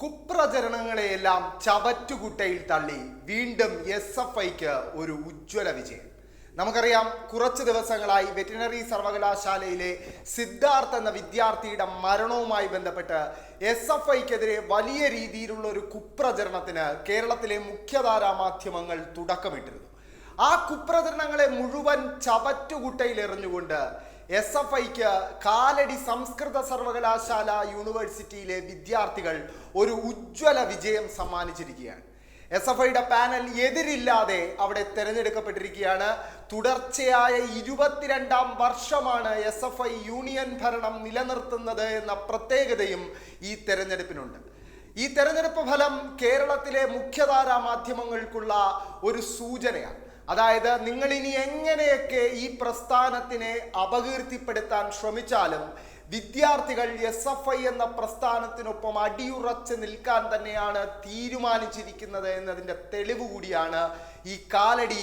കുപ്രചരണങ്ങളെയെല്ലാം ചവറ്റുകുട്ടയിൽ തള്ളി വീണ്ടും S F ഐക്ക് ഒരു ഉജ്ജ്വല വിജയം. നമുക്കറിയാം കുറച്ച് ദിവസങ്ങളായി വെറ്റിനറി സർവകലാശാലയിലെ സിദ്ധാർത്ഥ് എന്ന വിദ്യാർത്ഥിയുടെ മരണവുമായി ബന്ധപ്പെട്ട് എസ് എഫ് ഐക്കെതിരെ വലിയ രീതിയിലുള്ള ഒരു കുപ്രചരണത്തിന് കേരളത്തിലെ മുഖ്യധാരാ മാധ്യമങ്ങൾ തുടക്കമിട്ടിരുന്നു. ആ കുപ്രചരണങ്ങളെ മുഴുവൻ ചവറ്റുകുട്ടയിൽ എറിഞ്ഞുകൊണ്ട് എസ് എഫ് ഐക്ക് കാലടി സംസ്കൃത സർവകലാശാല യൂണിവേഴ്സിറ്റിയിലെ വിദ്യാർത്ഥികൾ ഒരു ഉജ്ജ്വല വിജയം സമ്മാനിച്ചിരിക്കുകയാണ്. എസ് എഫ് ഐയുടെ പാനൽ എതിരില്ലാതെ അവിടെ തിരഞ്ഞെടുക്കപ്പെട്ടിരിക്കുകയാണ്. തുടർച്ചയായ ഇരുപത്തിരണ്ടാം വർഷമാണ് എസ് എഫ് ഐ യൂണിയൻ ഭരണം നിലനിർത്തുന്നത് എന്ന പ്രത്യേകതയും ഈ തെരഞ്ഞെടുപ്പിനുണ്ട്. ഈ തെരഞ്ഞെടുപ്പ് ഫലം കേരളത്തിലെ മുഖ്യധാരാ മാധ്യമങ്ങൾക്കുള്ള ഒരു സൂചനയാണ്. അതായത് നിങ്ങൾ ഇനി എങ്ങനെയൊക്കെ ഈ പ്രസ്ഥാനത്തിനെ അപകീർത്തിപ്പെടുത്താൻ ശ്രമിച്ചാലും വിദ്യാർത്ഥികൾ എസ് എഫ് ഐ എന്ന പ്രസ്ഥാനത്തിനൊപ്പം അടിയുറച്ച് നിൽക്കാൻ തന്നെയാണ് തീരുമാനിച്ചിരിക്കുന്നത് എന്നതിന്റെ തെളിവ് കൂടിയാണ് ഈ കാലടി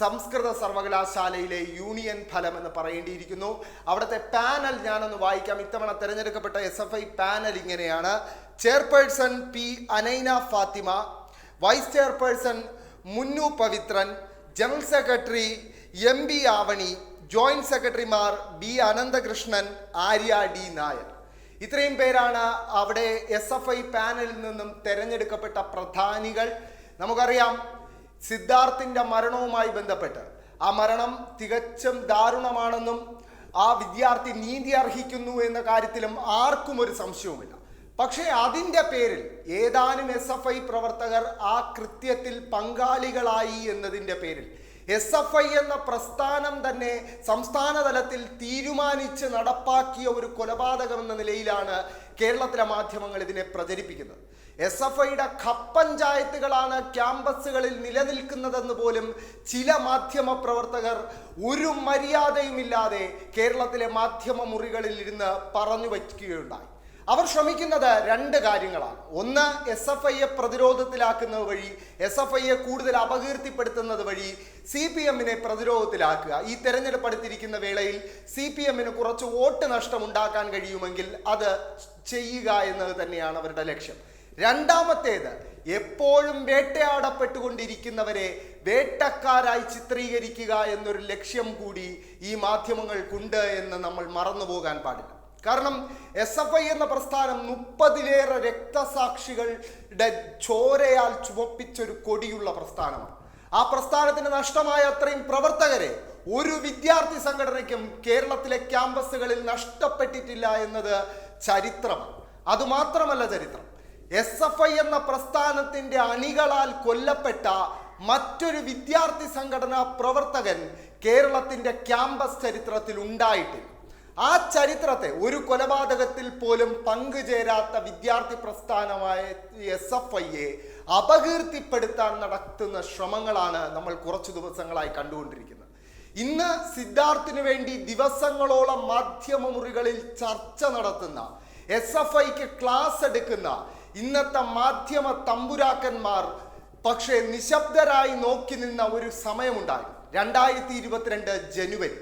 സംസ്കൃത സർവകലാശാലയിലെ യൂണിയൻ ഫലം എന്ന് പറയേണ്ടിയിരിക്കുന്നു. അവിടുത്തെ പാനൽ ഞാനൊന്ന് വായിക്കാം. ഇത്തവണ തിരഞ്ഞെടുക്കപ്പെട്ട എസ് എഫ് ഐ പാനൽ ഇങ്ങനെയാണ്. Chairperson P Anaina Fathima vice chairperson Munnu Pavithran general secretary M B Avani joint സെക്രട്ടറിമാർ ബി അനന്തകൃഷ്ണൻ ആര്യ ഡി നായർ. ഇത്രയും പേരാണ് അവിടെ എസ് എഫ് ഐ പാനലിൽ നിന്നും തിരഞ്ഞെടുക്കപ്പെട്ട പ്രധാനികൾ. നമുക്കറിയാം സിദ്ധാർത്ഥിന്റെ മരണവുമായി ബന്ധപ്പെട്ട്. ആ മരണം തികച്ചും ദാരുണമാണെന്നും ആ വിദ്യാർത്ഥി നീതി അർഹിക്കുന്നു എന്ന കാര്യത്തിലും ആർക്കും ഒരു സംശയവുമില്ല. പക്ഷേ അതിന്റെ പേരിൽ ഏതാനും എസ് എഫ് ഐ പ്രവർത്തകർ ആ കൃത്യത്തിൽ പങ്കാളികളായി എന്നതിന്റെ പേരിൽ എസ് എഫ് ഐ എന്ന പ്രസ്ഥാനം തന്നെ സംസ്ഥാന തലത്തിൽ തീരുമാനിച്ച് നടപ്പാക്കിയ ഒരു കൊലപാതകം എന്ന നിലയിലാണ് കേരളത്തിലെ മാധ്യമങ്ങൾ ഇതിനെ പ്രചരിപ്പിക്കുന്നത്. എസ് എഫ് ഐയുടെ ഖപ്പഞ്ചായത്തുകളാണ് ക്യാമ്പസുകളിൽ നിലനിൽക്കുന്നതെന്ന് പോലും ചില മാധ്യമ പ്രവർത്തകർ ഒരു മര്യാദയുമില്ലാതെ കേരളത്തിലെ മാധ്യമ മുറികളിൽ ഇരുന്ന് പറഞ്ഞു വയ്ക്കുകയുണ്ടായി. അവർ ശ്രമിക്കുന്നത് രണ്ട് കാര്യങ്ങളാണ്. ഒന്ന് എസ് എഫ് ഐയെ പ്രതിരോധത്തിലാക്കുന്നത് വഴി എസ് എഫ് ഐയെ കൂടുതൽ അപകീർത്തിപ്പെടുത്തുന്നത് വഴി സി പി എമ്മിനെ പ്രതിരോധത്തിലാക്കുക. ഈ തെരഞ്ഞെടുപ്പ് അടുത്തിരിക്കുന്ന വേളയിൽ സി പി എമ്മിന് കുറച്ച് വോട്ട് നഷ്ടം ഉണ്ടാക്കാൻ കഴിയുമെങ്കിൽ അത് ചെയ്യുക എന്നത് തന്നെയാണ് അവരുടെ ലക്ഷ്യം. രണ്ടാമത്തേത് എപ്പോഴും വേട്ടയാടപ്പെട്ടുകൊണ്ടിരിക്കുന്നവരെ വേട്ടക്കാരായി ചിത്രീകരിക്കുക എന്നൊരു ലക്ഷ്യം കൂടി ഈ മാധ്യമങ്ങൾക്കുണ്ട് എന്ന് നമ്മൾ മറന്നു പോകാൻ പാടില്ല. കാരണം എസ് എഫ് ഐ എന്ന പ്രസ്ഥാനം മുപ്പതിലേറെ രക്തസാക്ഷികളുടെ ചോരയാൽ ചുവപ്പിച്ചൊരു കൊടിയുള്ള പ്രസ്ഥാനമാണ്. ആ പ്രസ്ഥാനത്തിന് നഷ്ടമായ അത്രയും പ്രവർത്തകരെ ഒരു വിദ്യാർത്ഥി സംഘടനയ്ക്കും കേരളത്തിലെ ക്യാമ്പസുകളിൽ നഷ്ടപ്പെട്ടിട്ടില്ല എന്നത് ചരിത്രമാണ് അതുമാത്രമല്ല ചരിത്രം. എസ് എഫ് ഐ എന്ന പ്രസ്ഥാനത്തിന്റെ അണികളാൽ കൊല്ലപ്പെട്ട മറ്റൊരു വിദ്യാർത്ഥി സംഘടനാ പ്രവർത്തകൻ കേരളത്തിന്റെ ക്യാമ്പസ് ചരിത്രത്തിൽ ഉണ്ടായിട്ടില്ല. ആ ചരിത്രത്തെ ഒരു കൊലപാതകത്തിൽ പോലും പങ്കുചേരാത്ത വിദ്യാർത്ഥി പ്രസ്ഥാനമായ എസ് എഫ് ഐയെ അപകീർത്തിപ്പെടുത്താൻ നടത്തുന്ന ശ്രമങ്ങളാണ് നമ്മൾ കുറച്ചു ദിവസങ്ങളായി കണ്ടുകൊണ്ടിരിക്കുന്നത്. ഇന്ന് സിദ്ധാർത്ഥിന് വേണ്ടി ദിവസങ്ങളോളം മാധ്യമ മുറികളിൽ ചർച്ച നടത്തുന്ന എസ് എഫ് ഐക്ക് ക്ലാസ് എടുക്കുന്ന ഇന്നത്തെ മാധ്യമ തമ്പുരാക്കന്മാർ പക്ഷേ നിശബ്ദരായി നോക്കി നിന്ന ഒരു സമയമുണ്ടായി. രണ്ടായിരത്തി ഇരുപത്തിരണ്ട് ജനുവരി.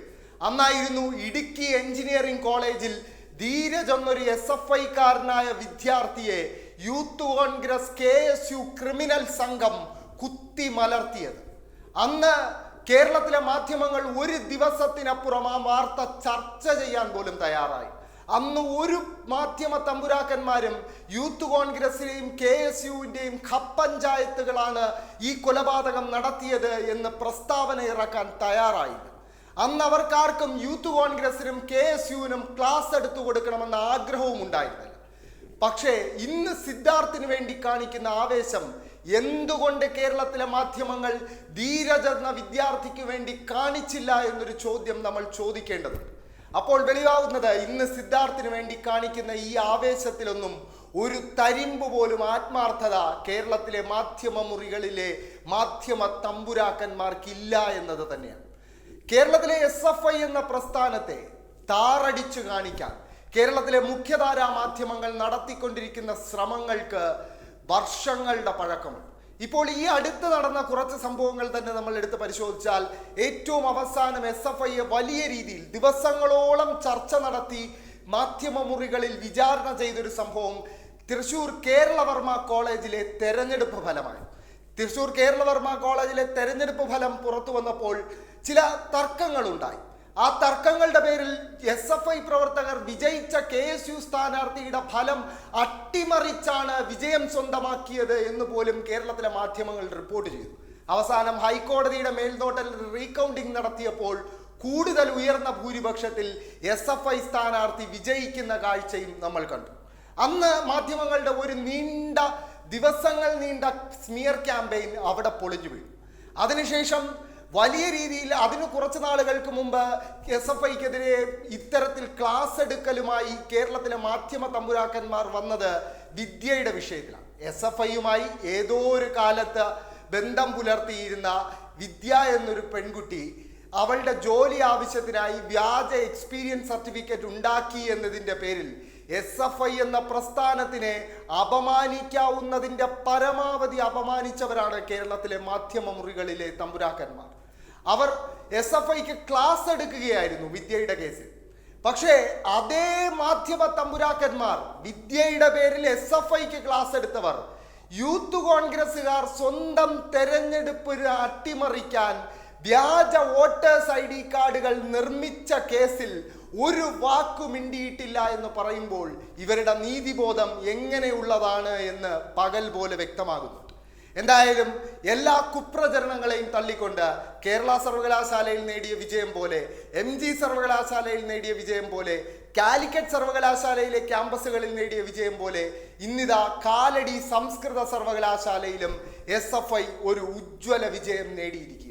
അന്നായിരുന്നു ഇടുക്കി എഞ്ചിനീയറിംഗ് കോളേജിൽ ധീരജ് എന്നൊരു എസ് എഫ് ഐക്കാരനായ വിദ്യാർത്ഥിയെ Youth Congress K S U criminal സംഘം കുത്തി മലർത്തിയത്. അന്ന് കേരളത്തിലെ മാധ്യമങ്ങൾ ഒരു ദിവസത്തിനപ്പുറം ആ വാർത്ത ചർച്ച ചെയ്യാൻ പോലും തയ്യാറായി. അന്ന് ഒരു മാധ്യമ തമ്പുരാക്കന്മാരും യൂത്ത് കോൺഗ്രസിലെയും കെ എസ് യുവിന്റെയും ഖപ്പഞ്ചായത്തുകളാണ് ഈ കൊലപാതകം നടത്തിയത് എന്ന് പ്രസ്താവന ഇറക്കാൻ തയ്യാറായില്ല. അന്ന് അവർക്കാർക്കും യൂത്ത് കോൺഗ്രസിനും കെ എസ് യുവിനും ക്ലാസ് എടുത്തു കൊടുക്കണമെന്ന ആഗ്രഹവും ഉണ്ടായിരുന്നില്ല. പക്ഷേ ഇന്ന് സിദ്ധാർത്ഥിന് വേണ്ടി കാണിക്കുന്ന ആവേശം എന്തുകൊണ്ട് കേരളത്തിലെ മാധ്യമങ്ങൾ ധീരജ് എന്ന വിദ്യാർത്ഥിക്ക് വേണ്ടി കാണിച്ചില്ല എന്നൊരു ചോദ്യം നമ്മൾ ചോദിക്കേണ്ടതുണ്ട്. അപ്പോൾ വെളിവാകുന്നത് ഇന്ന് സിദ്ധാർത്ഥിന് വേണ്ടി കാണിക്കുന്ന ഈ ആവേശത്തിലൊന്നും ഒരു തരിമ്പ് പോലും ആത്മാർത്ഥത കേരളത്തിലെ മാധ്യമ മുറികളിലെ മാധ്യമ തമ്പുരാക്കന്മാർക്കില്ല എന്നത് തന്നെയാണ്. കേരളത്തിലെ എസ് എഫ് ഐ എന്ന പ്രസ്ഥാനത്തെ താറടിച്ചു കാണിക്കാൻ കേരളത്തിലെ മുഖ്യധാരാ മാധ്യമങ്ങൾ നടത്തിക്കൊണ്ടിരിക്കുന്ന ശ്രമങ്ങൾക്ക് വർഷങ്ങളുടെ പഴക്കമുണ്ട് ഇപ്പോൾ ഈ അടുത്ത് നടന്ന കുറച്ച് സംഭവങ്ങൾ തന്നെ നമ്മൾ എടുത്ത് പരിശോധിച്ചാൽ ഏറ്റവും അവസാനം എസ് എഫ് ഐയെ വലിയ രീതിയിൽ ദിവസങ്ങളോളം ചർച്ച നടത്തി മാധ്യമ മുറികളിൽ വിചാരണ ചെയ്തൊരു സംഭവം തൃശൂർ കേരളവർമ്മ കോളേജിലെ തെരഞ്ഞെടുപ്പ് ഫലമായി. തൃശൂർ കേരളവർമ്മ കോളേജിലെ തെരഞ്ഞെടുപ്പ് ഫലം പുറത്തു വന്നപ്പോൾ ചില തർക്കങ്ങളുണ്ടായി. ആ തർക്കങ്ങളുടെ പേരിൽ എസ് എഫ് ഐ പ്രവർത്തകർ വിജയിച്ച കെ എസ് യു സ്ഥാനാർത്ഥിയുടെ ഫലം അട്ടിമറിച്ചാണ് വിജയം സ്വന്തമാക്കിയത് എന്ന് പോലും കേരളത്തിലെ മാധ്യമങ്ങൾ റിപ്പോർട്ട് ചെയ്തു. അവസാനം ഹൈക്കോടതിയുടെ മേൽനോട്ടത്തിൽ റീകൗണ്ടിംഗ് നടത്തിയപ്പോൾ കൂടുതൽ ഉയർന്ന ഭൂരിപക്ഷത്തിൽ എസ് എഫ് ഐ സ്ഥാനാർത്ഥി വിജയിക്കുന്ന കാഴ്ചയും നമ്മൾ കണ്ടു. അന്ന് മാധ്യമങ്ങളുടെ ഒരു നീണ്ട ദിവസങ്ങൾ നീണ്ട സ്മിയർ ക്യാമ്പയിൻ അവിടെ പൊളിഞ്ഞു വീണു. അതിനുശേഷം വലിയ രീതിയിൽ അതിന് കുറച്ച് നാളുകൾക്ക് മുമ്പ് എസ് എഫ് ഐക്കെതിരെ ഇത്തരത്തിൽ ക്ലാസ് എടുക്കലുമായി കേരളത്തിലെ മാധ്യമ തമ്പുരാക്കന്മാർ വന്നത് വിദ്യയുടെ വിഷയത്തിലാണ്. എസ് എഫ് ഐയുമായി ഏതോ ഒരു കാലത്ത് ബന്ധം പുലർത്തിയിരുന്ന വിദ്യ എന്നൊരു പെൺകുട്ടി അവളുടെ ജോലി ആവശ്യത്തിനായി വ്യാജ എക്സ്പീരിയൻസ് സർട്ടിഫിക്കറ്റ് ഉണ്ടാക്കി എന്നതിന്റെ പേരിൽ എസ് എഫ് ഐ എന്ന പ്രസ്ഥാനത്തിനെ അപമാനിക്കാവുന്നതിന്റെ പരമാവധി അപമാനിച്ചവരാണ് കേരളത്തിലെ മാധ്യമ മുറികളിലെ തമ്പുരാക്കന്മാർ. അവർ എസ് എഫ് ഐക്ക് ക്ലാസ് എടുക്കുകയായിരുന്നു വിദ്യയുടെ കേസിൽ. പക്ഷേ അതേ മാധ്യമ തമ്പുരാക്കന്മാർ വിദ്യയുടെ പേരിൽ എസ് എഫ് ഐക്ക് ക്ലാസ് എടുത്തവർ യൂത്ത് കോൺഗ്രസ്സുകാർ സ്വന്തം തെരഞ്ഞെടുപ്പ് അട്ടിമറിക്കാൻ വ്യാജ വോട്ടേഴ്സ് ഐ ഡി കാർഡുകൾ നിർമ്മിച്ച കേസിൽ ഒരു വാക്കു മിണ്ടിയിട്ടില്ല എന്ന് പറയുമ്പോൾ ഇവരുടെ നീതിബോധം എങ്ങനെയുള്ളതാണ് എന്ന് പകൽ പോലെ വ്യക്തമാകുന്നുണ്ട് എന്തായാലും എല്ലാ കുപ്രചരണങ്ങളെയും തള്ളിക്കൊണ്ട് കേരള സർവകലാശാലയിൽ നേടിയ വിജയം പോലെ എം ജി സർവകലാശാലയിൽ നേടിയ വിജയം പോലെ കാലിക്കറ്റ് സർവകലാശാലയിലെ ക്യാമ്പസുകളിൽ നേടിയ വിജയം പോലെ ഇന്നിതാ കാലടി സംസ്കൃത സർവകലാശാലയിലും എസ് ഒരു ഉജ്ജ്വല വിജയം നേടിയിരിക്കുക